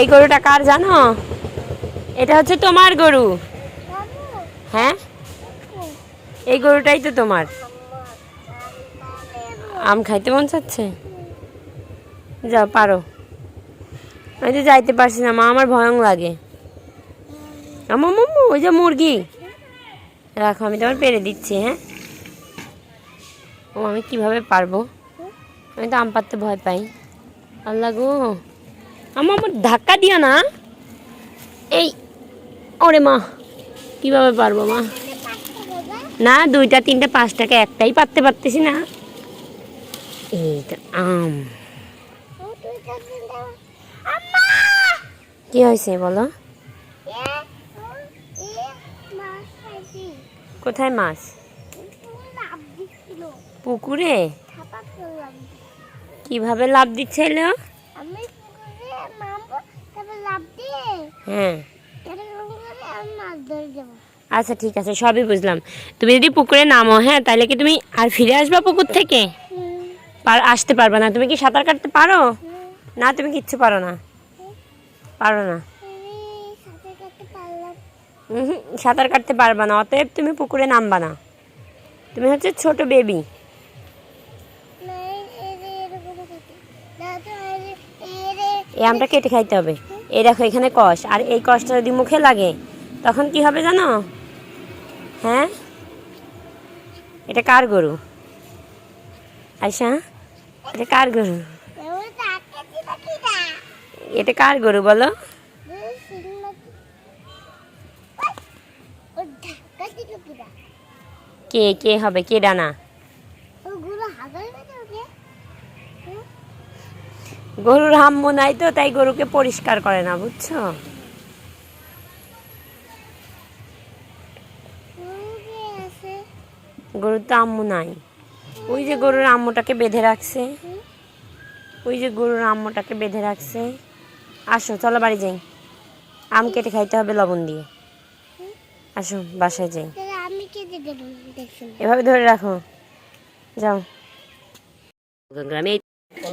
এই গরুটা কার জানো? এটা হচ্ছে তোমার গরু। হ্যাঁ? এই গরুটাই তো তোমার। আম খাইতে মন চাচ্ছে? যাও, পারো। আমি তো যাইতে পারছি না, মা, আমার ভয়ং লাগে। আমার মাম্মু, ওই যে মুরগি। রাখো, আমি তোমার পেরে দিচ্ছি হ্যাঁ? ও, আমি কীভাবে পারব? আমি তো আম পাততে ভয় পাই। আল্লাহ গো। আমার আমার ধাক্কা দিও না। এই, ওরে মা, কীভাবে পারব মা? না, দুইটা, তিনটা পাঁচ টাকা একটাই পারতে পারতেছি না। এইটা আম। কি হয়েছে বলো? কোথায় মাছ? পুকুরে? কীভাবে লাভ দিচ্ছিল আমি পুকুরে নামবো তারপর লাফ দিয়ে হ্যাঁ আচ্ছা ঠিক আছে সবই বুঝলাম তুমি যদি পুকুরে নামো হ্যাঁ তাহলে কি তুমি আর ফিরে আসবা পুকুর থেকে পার আসতে পারবে না তুমি কি সাঁতার কাটতে পারো না তুমি কিচ্ছু পারো না পারো না সাঁতার কাটতে পারবা না অতএব তুমি পুকুরে নামবা না তুমি হচ্ছে ছোট বেবি এই আমটা কেটে খাইতে হবে এই দেখো, এখানে কষ, আর এই কষটা যদি মুখে লাগে, তখন কি হবে জানো? হ্যাঁ? এটা কার গরু? আয়সা এটা কার গরু? এটা কার গরু বলো? কে কে হবে? কে ডানা ওগুলো হাগার বেঁধে ওকে গরুর হাম্মু নাই তো, তাই গরুকে পরিষ্কার করে না, বুঝছ? গরুর তো আম্মু নাই। ওই যে গরুর আম্মুটাকে বেঁধে রাখছে। ওই যে গরুর আম্মুটাকে বেঁধে রাখছে। আসো, চলো বাড়ি যাই। আম কেটে খাইতে হবে লবণ দিয়ে। আসো, বাসায় যাই। এভাবে ধরে রাখো। যাও। গ্রামে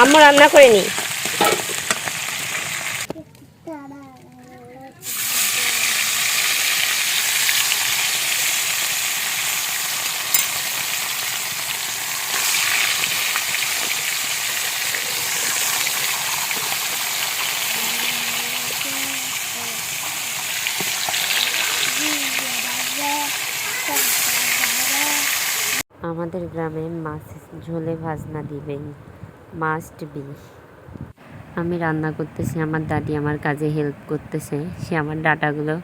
আম্মু রান্না করে নি। আমাদের গ্রামে মাছ ঝোলে ভাজনা দিবেন মাস্ট বি আমি রান্না করতেছি, আমার দাদি আমার কাজে হেল্প করতেছে। সে আমার ডাটাগুলো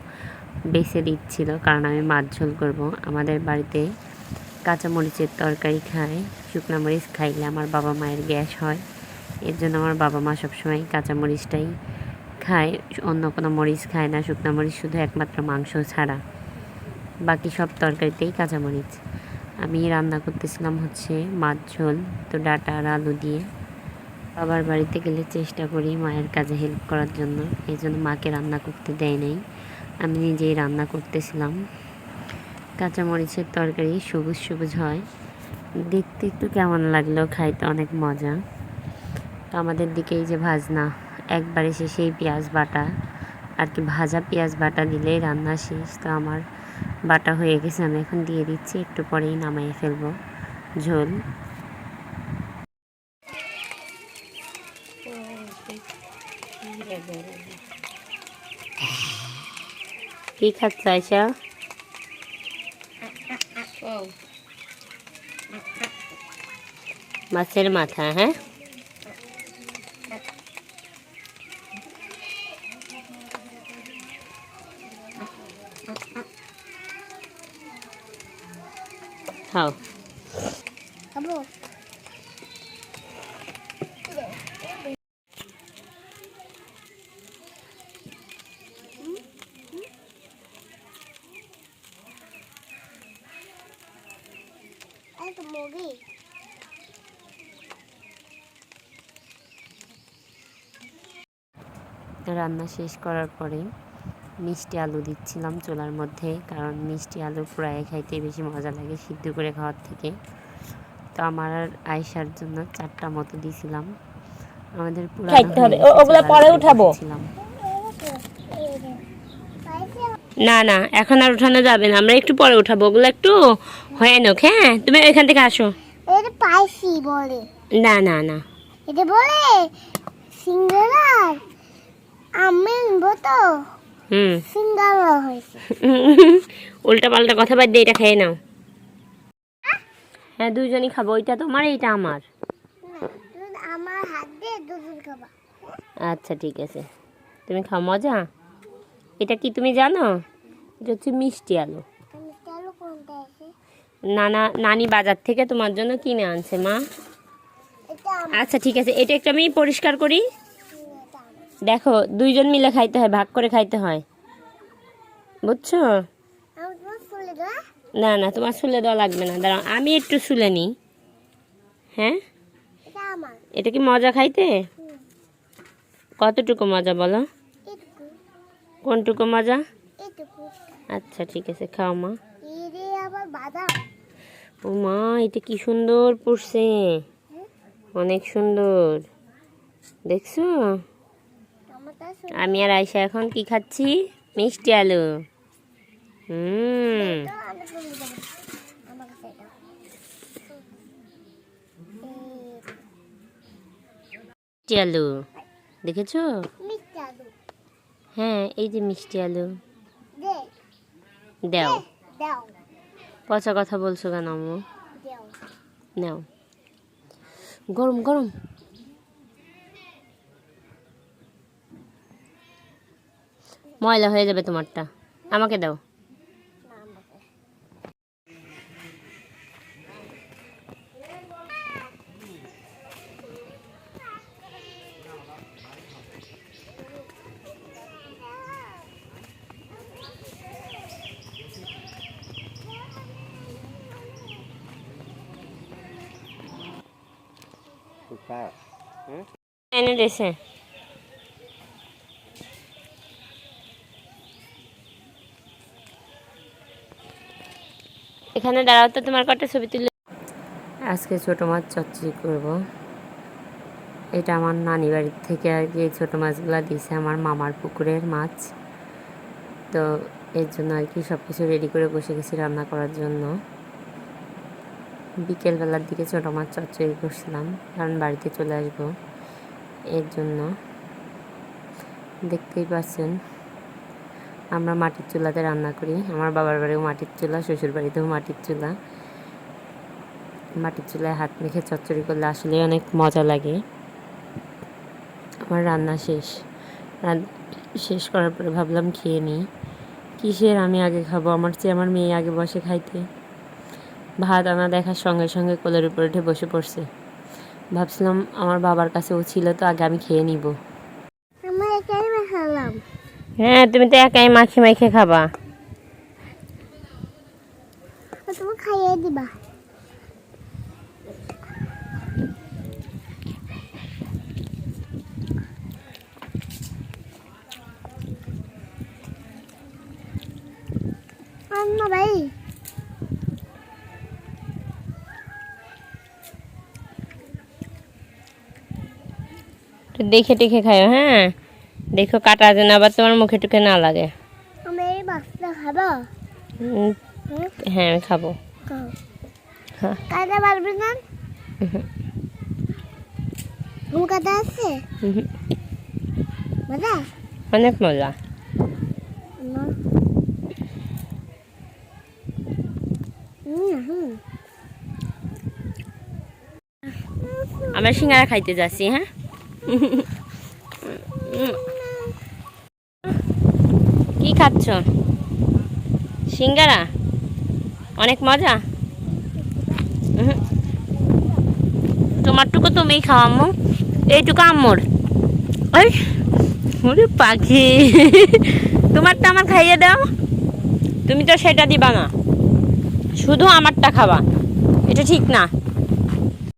বেছে দিচ্ছিল কারণ আমি মাছ ঝোল করব। আমাদের বাড়িতে কাঁচামরিচের তরকারি খায়, শুকনো মরিচ খাইলে আমার বাবা মায়ের গ্যাস হয়। এর জন্য আমার বাবা মা সবসময় কাঁচামরিচটাই খায়। অন্য কোনো মরিচ খায় না, শুকনো মরিচ শুধু একমাত্র মাংস ছাড়া। বাকি সব তরকারিতেই কাঁচামরিচ। আমি রান্না করতেছিলাম হচ্ছে মাছ ঝোল, তো ডাটা আর আলু দিয়ে। বাবার বাড়িতে গেলে চেষ্টা করি মায়ের কাজে হেল্প করার জন্য। এই জন্য মাকে রান্না করতে দেয় নাই। আমি নিজেই রান্না করতেছিলাম। কাঁচামরিচের তরকারি সবুজ সবুজ হয়। দেখতে একটু কেমন লাগল, খাইতে অনেক মজা। তো আমাদের দিকে এই যে ভাজনা, একবারে শেষেই পেঁয়াজ বাটা। আর কি ভাজা পেঁয়াজ বাটা দিলেই রান্না শেষ। তো আমার বাটা হয়ে গেছে, আমি এখন দিয়ে দিচ্ছি, একটু পরেই নামাইয়ে ফেলব ঝোল। কি খাচ্ছ আয়সা মাছের মাথা হ্যাঁ খাও খাব এই তো মুরগি রান্না শেষ করার পরে মিষ্টি আলু দিচ্ছিলাম চুলার মধ্যে কারণ মিষ্টি আলু ফ্রাই খাইতে বেশি মজা লাগে সিদ্ধ করে খাওয়ার থেকে। তো আমার আর আয়সার জন্য চারটা মতো দিছিলাম। আমাদের পুরো খাইতে হবে। ওগুলা পরে উঠাবো। না না এখন আর উঠানো যাবে না। আমরা একটু পরে উঠাবো। ওগুলো একটু হয়ে নোক হ্যাঁ? তুমি এখান থেকে আসো। এটা পাইসি বলে। না না না। এটা বলে সিঙ্গারার আমি তো হুম। সিঙ্গারা হয়েছে। উল্টা পাল্টা কথা বাদ দিয়ে এটা খেয়ে নাও। হ্যাঁ দুজনই খাব। ওইটা তোমার এইটা আমার। আমার হাত দিয়ে দুজন খাবা। আচ্ছা ঠিক আছে। তুমি খাও মজা? এটা কি তুমি জানো? এটা হচ্ছে মিষ্টি আলু। নানা নানি বাজার থেকে তোমার জন্য কিনে আনছে মা। আচ্ছা ঠিক আছে। এটা একটু আমি পরিষ্কার করি। দেখো দুইজন মিলে খাইতে হয় ভাগ করে খাইতে হয়। বুঝছ? না না তোমার শুলে দেওয়া লাগবে না। দাঁড়াও আমি একটু শুলে নিই। হ্যাঁ? এটা কি মজা খাইতে? কতটুকু মজা বলো? কোনটুকু মজা? আচ্ছা ঠিক আছে খাও মা। ও মা এটা কি সুন্দর পড়ছে। অনেক সুন্দর। দেখছ? আমি আর আয়সা এখন কি খাচ্ছি? মিষ্টি আলু। হুম। মিষ্টি আলু। দেখেছ? হ্যাঁ এই যে মিষ্টি আলু। দেও। পচা কথা বলছো কেন আম্মু? নাও। গরম গরম। ময়লা হয়ে যাবে তোমারটা। আমাকে দাও। এনে এখানে দাঁড়াও তো, তোমার কটা ছবি তুলে আজকে ছোটো মাছ চচ্চড়ি করব। এটা আমার নানি বাড়ির থেকে আর কি এই ছোটো মাছগুলো দিয়েছে আমার মামার পুকুরের মাছ। তো এর জন্য আর কি সব কিছু রেডি করে বসে গেছি রান্না করার জন্য। বিকেলবেলার দিকে ছোটো মাছ চচ্চড়ি করছিলাম, কারণ বাড়িতে চলে আসব এর জন্য। দেখতেই পাচ্ছেন, আমরা মাটির চুলাতে রান্না করি। আমার বাবার বাড়িও মাটির চুলা, শ্বশুর বাড়িতেও মাটির চুলা। মাটির চুলায় হাত মেখে চচ্চড়ি করলে আসলে অনেক মজা লাগে। আমার রান্না শেষ। শেষ করার পরে ভাবলাম খেয়ে নিই। কিসের আমি আগে খাব? আমার চেয়ে আমার মেয়ে আগে বসে খাইতে। ভাত আনা দেখার সঙ্গে সঙ্গে কোলের উপর উঠে বসে পড়ছে। ভাবছিলাম আমার বাবার কাছেও ছিল তো আগে আমি খেয়ে নিব। হ্যাঁ তুমি তো একাই মাখে মাখে খাবা। তুমি খাইয়ে দিবা। ভাই। একটু দেখে টেখে খাও হ্যাঁ? দেখো কাটা যেন আবার তোমার মুখে টুকে না লাগে। হ্যাঁ আমি খাব। হ্যাঁ। কাটা পারবে না? কাটা আছে? মজা? অনেক মজা। আমরা সিঙ্গারা খাইতে যাচ্ছি হ্যাঁ? কি খাচ্ছ? সিঙ্গারা? অনেক মজা। তোমারটুকু তুমি খাও, আম্মু। এইটুকু আম্মুর। ওই, ওরে পাখি। তোমারটা আমার খাইয়ে দাও। তুমি তো সেটা দিবা না। শুধু আমারটা খাবা। এটা ঠিক না।